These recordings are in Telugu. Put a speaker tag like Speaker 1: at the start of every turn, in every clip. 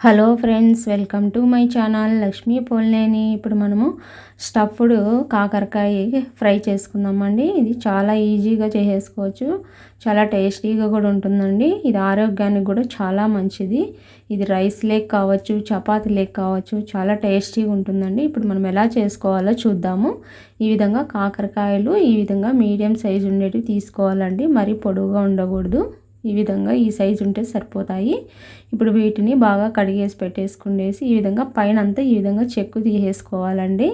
Speaker 1: Hello friends welcome to my channel Lakshmi Polneni. ఇప్పుడు మనము స్టఫ్డ్ కాకరకాయ ఫ్రై చేసుకుందామండి. ఇది చాలా ఈజీగా చేసేసుకోవచ్చు చాలా టేస్టీగా కూడా ఉంటుందండి. ఇది ఆరోగ్యానికి కూడా చాలా మంచిది. ఇది రైస్ లేక్ కావచ్చు చపాతీ లేక్ కావచ్చు చాలా టేస్టీగా ఉంటుందండి. ఇప్పుడు మనం ఎలా చేసుకోవాలో చూద్దాము. ఈ విధంగా కాకరకాయలు ఈ విధంగా మీడియం సైజు ఉండేటివి తీసుకోవాలండి. మరీ పొడవుగా ఉండకూడదు. ఈ విధంగా ఈ సైజు ఉంటే సరిపోతాయి. ఇప్పుడు వీటిని బాగా కడిగేసి పెట్టేసుకునేసి ఈ విధంగా పైన అంతా ఈ విధంగా చెక్కు తీసేసుకోవాలండి.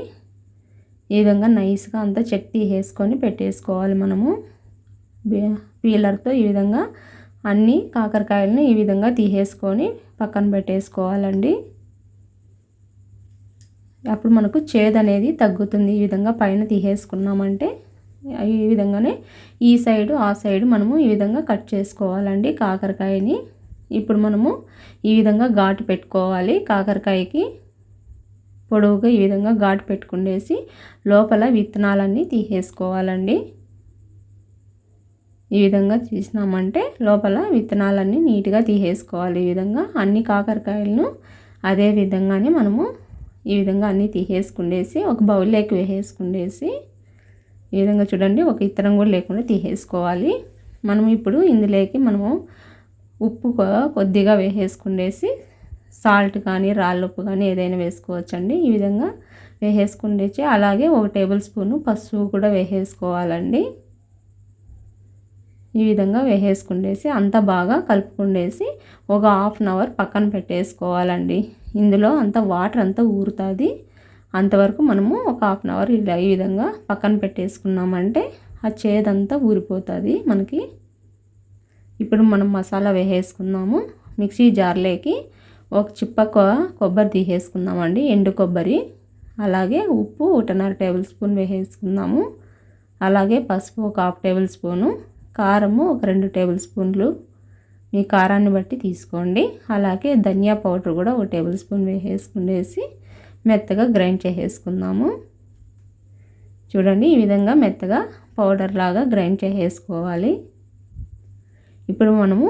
Speaker 1: ఈ విధంగా నైస్గా అంతా చెక్ తీసేసుకొని పెట్టేసుకోవాలి మనము. పీలర్తో ఈ విధంగా అన్ని కాకరకాయలను ఈ విధంగా తీసేసుకొని పక్కన పెట్టేసుకోవాలండి. అప్పుడు మనకు చేదు అనేది తగ్గుతుంది. ఈ విధంగా పైన తీసేసుకున్నామంటే ఈ విధంగానే ఈ సైడు ఆ సైడు మనము ఈ విధంగా కట్ చేసుకోవాలండి కాకరకాయని. ఇప్పుడు మనము ఈ విధంగా ఘాటు పెట్టుకోవాలి. కాకరకాయకి పొడవుగా ఈ విధంగా ఘాటు పెట్టుకునేసి లోపల విత్తనాలన్నీ తీసేసుకోవాలండి. ఈ విధంగా తీసినామంటే లోపల విత్తనాలన్నీ నీట్గా తీసేసుకోవాలి. ఈ విధంగా అన్ని కాకరకాయలను అదే విధంగానే మనము ఈ విధంగా అన్నీ తీసేసుకుండేసి ఒక బౌల్లోకి వేసేసుకుండేసి ఈ విధంగా చూడండి ఒక ఇత్తనం కూడా లేకుండా తీసేసుకోవాలి. మనం ఇప్పుడు ఇందులోకి మనము ఉప్పు కొద్దిగా వేసేసుకుండేసి సాల్ట్ కానీ రాళ్ళుప్పు కానీ ఏదైనా వేసుకోవచ్చండి. ఈ విధంగా వేసేసుకుండేసి అలాగే ఒక టేబుల్ స్పూను పసుపు కూడా వేసేసుకోవాలండి. ఈ విధంగా వేసేసుకుండేసి అంతా బాగా కలుపుకుండేసి ఒక హాఫ్ అన్ అవర్ పక్కన పెట్టేసుకోవాలండి. ఇందులో అంత వాటర్ అంతా ఊరుతుంది. అంతవరకు మనము ఒక హాఫ్ అన్ అవర్ ఇలా ఈ విధంగా పక్కన పెట్టేసుకున్నామంటే ఆ చేదంతా ఊరిపోతుంది మనకి. ఇప్పుడు మనం మసాలా వేసేసుకుందాము. మిక్సీ జార్లోకి ఒక చిప్ప కొబ్బరి తీసేసుకుందామండి ఎండు కొబ్బరి. అలాగే ఉప్పు ఒకటిన్నర టేబుల్ స్పూన్ వేసేసుకుందాము. అలాగే పసుపు ఒక హాఫ్ టేబుల్ స్పూను. కారము ఒక రెండు టేబుల్ స్పూన్లు. మీ కారాన్ని బట్టి తీసుకోండి. అలాగే ధనియా పౌడర్ కూడా ఒక టేబుల్ స్పూన్ వేసేసుకునేసి మెత్తగా గ్రైండ్ చేసేసుకుందాము. చూడండి ఈ విధంగా మెత్తగా పౌడర్ లాగా గ్రైండ్ చేసేసుకోవాలి. ఇప్పుడు మనము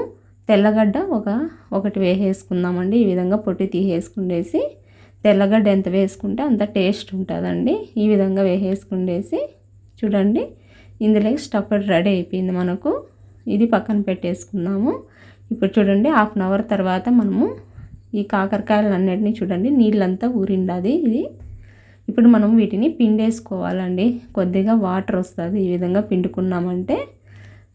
Speaker 1: తెల్లగడ్డ ఒక ఒకటి వేసేసుకుందామండి. ఈ విధంగా పొట్టి తీసేసుకుండేసి తెల్లగడ్డ ఎంత వేసుకుంటే అంత టేస్ట్ ఉంటుందండి. ఈ విధంగా వేసేసుకుండేసి చూడండి ఇందులోకి స్టఫ్ రెడీ అయిపోయింది మనకు. ఇది పక్కన పెట్టేసుకుందాము. ఇప్పుడు చూడండి హాఫ్ అన్ అవర్ తర్వాత మనము ఈ కాకరకాయలు అన్నిటినీ చూడండి నీళ్ళంతా ఊరిండాది ఇది. ఇప్పుడు మనం వీటిని పిండేసుకోవాలండి. కొద్దిగా వాటర్ వస్తుంది ఈ విధంగా పిండుకున్నామంటే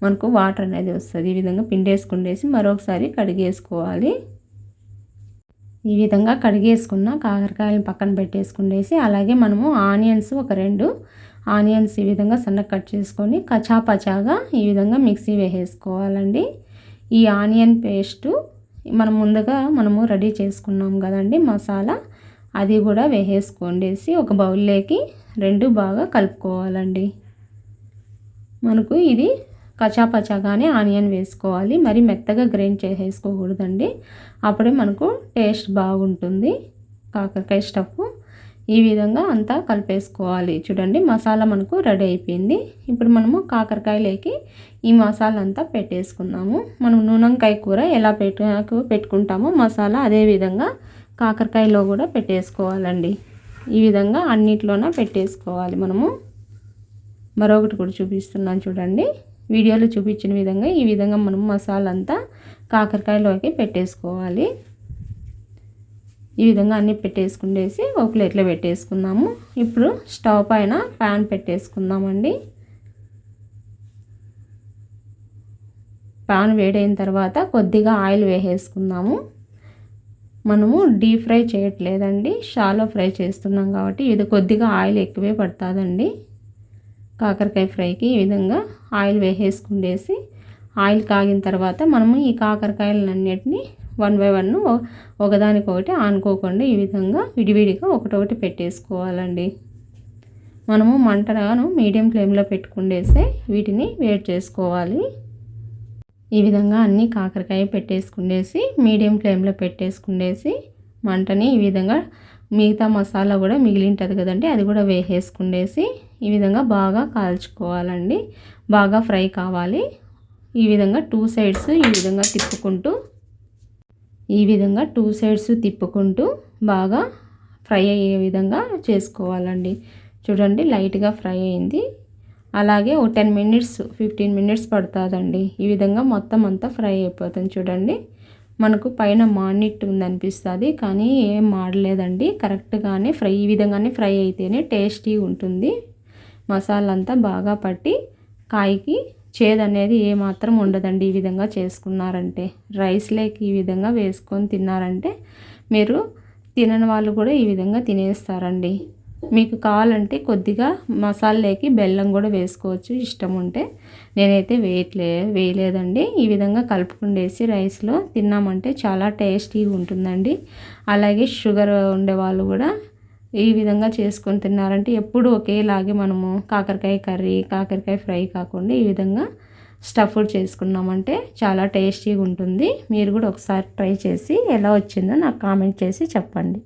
Speaker 1: మనకు వాటర్ అనేది వస్తుంది. ఈ విధంగా పిండేసుకుండేసి మరొకసారి కడిగేసుకోవాలి. ఈ విధంగా కడిగేసుకున్న కాకరకాయలను పక్కన పెట్టేసుకుండేసి అలాగే మనము ఆనియన్స్ ఒక రెండు ఆనియన్స్ ఈ విధంగా సన్న కట్ చేసుకొని కచాపచాగా ఈ విధంగా మిక్సీ వేసేసుకోవాలండి. ఈ ఆనియన్ పేస్టు మనం ముందుగా మనము రెడీ చేసుకున్నాం కదండి మసాలా. అది కూడా వేసేసుకోండేసి ఒక బౌల్లోకి రెండు బాగా కలుపుకోవాలండి. మనకు ఇది కచాపచాగానే ఆనియన్ వేసుకోవాలి. మరి మెత్తగా గ్రైండ్ చేసేసుకోకూడదండి. అప్పుడే మనకు టేస్ట్ బాగుంటుంది. కాకరకాయ స్టఫ్. ఈ విధంగా అంతా కలిపేసుకోవాలి. చూడండి మసాలా మనకు రెడీ అయిపోయింది. ఇప్పుడు మనము కాకరకాయలోకి ఈ మసాలా అంతా పెట్టేసుకుందాము. మనం నూనంకాయ కూర ఎలా పెట్టు పెట్టుకుంటామో మసాలా అదే విధంగా కాకరకాయలో కూడా పెట్టేసుకోవాలండి. ఈ విధంగా అన్నిట్లోన పెట్టేసుకోవాలి మనము. మరొకటి కూడా చూపిస్తున్నాను చూడండి. వీడియోలో చూపించిన విధంగా ఈ విధంగా మనం మసాలా అంతా కాకరకాయలోకి పెట్టేసుకోవాలి. ఈ విధంగా అన్నీ పెట్టేసుకుండేసి ఒక ప్లేట్లో పెట్టేసుకుందాము. ఇప్పుడు స్టవ్ పైన ప్యాన్ పెట్టేసుకుందామండి. ప్యాన్ వేడైన తర్వాత కొద్దిగా ఆయిల్ వేసేసుకుందాము. మనము డీప్ ఫ్రై చేయట్లేదండి. షాలో ఫ్రై చేస్తున్నాం కాబట్టి ఇది కొద్దిగా ఆయిల్ ఎక్కువే పడుతుందండి. కాకరకాయ ఫ్రైకి ఈ విధంగా ఆయిల్ వేసేసుకుండేసి ఆయిల్ కాగిన తర్వాత మనము ఈ కాకరకాయలన్నిటిని వన్ బై వన్ ఒకదానికొకటి ఆనుకోకుండా ఈ విధంగా విడివిడిగా ఒకటొకటి పెట్టేసుకోవాలండి. మనము మంటను మీడియం ఫ్లేమ్లో పెట్టుకుండేసే వీటిని వేడి చేసుకోవాలి. ఈ విధంగా అన్ని కాకరకాయ పెట్టేసుకుండేసి మీడియం ఫ్లేమ్లో పెట్టేసుకుండేసి మంటని ఈ విధంగా మిగతా మసాలా కూడా మిగిలింటుంది కదండి అది కూడా వేసేసుకుండేసి ఈ విధంగా బాగా కాల్చుకోవాలండి. బాగా ఫ్రై కావాలి. ఈ విధంగా టూ సైడ్స్ ఈ విధంగా తిప్పుకుంటూ ఈ విధంగా టూ సైడ్స్ తిప్పుకుంటూ బాగా ఫ్రై అయ్యే విధంగా చేసుకోవాలండి. చూడండి లైట్గా ఫ్రై అయింది. అలాగే ఓ టెన్ మినిట్స్ ఫిఫ్టీన్ మినిట్స్ పడుతుందండి. ఈ విధంగా మొత్తం అంతా ఫ్రై అయిపోతుంది చూడండి. మనకు పైన మానిట్ ఉందనిపిస్తుంది కానీ ఏం మాడలేదండి. కరెక్ట్గానే ఫ్రై ఈ విధంగానే ఫ్రై అయితేనే టేస్టీ ఉంటుంది. మసాలా అంతా బాగా పట్టి కాయకి చేదనేది ఏమాత్రం ఉండదండి ఈ విధంగా చేసుకున్నారంటే. రైస్ లేక్ ఈ విధంగా వేసుకొని తిన్నారంటే మీరు తినని వాళ్ళు కూడా ఈ విధంగా తినేస్తారండి. మీకు కావాలంటే కొద్దిగా మసాలాకి బెల్లం కూడా వేసుకోవచ్చు ఇష్టం ఉంటే. నేనైతే వేయట్లే వేయలేదండి. ఈ విధంగా కలుపుకుండేసి రైస్లో తిన్నామంటే చాలా టేస్టీగా ఉంటుందండి. అలాగే షుగర్ ఉండేవాళ్ళు కూడా ఈ విధంగా చేసుకొని తిన్నారంటే ఎప్పుడు ఒకేలాగే మనము కాకరకాయ కర్రీ కాకరకాయ ఫ్రై కాకుండా ఈ విధంగా స్టఫ్డ్ చేసుకున్నామంటే చాలా టేస్టీగా ఉంటుంది. మీరు కూడా ఒకసారి ట్రై చేసి ఎలా వచ్చిందో నాకు కామెంట్ చేసి చెప్పండి.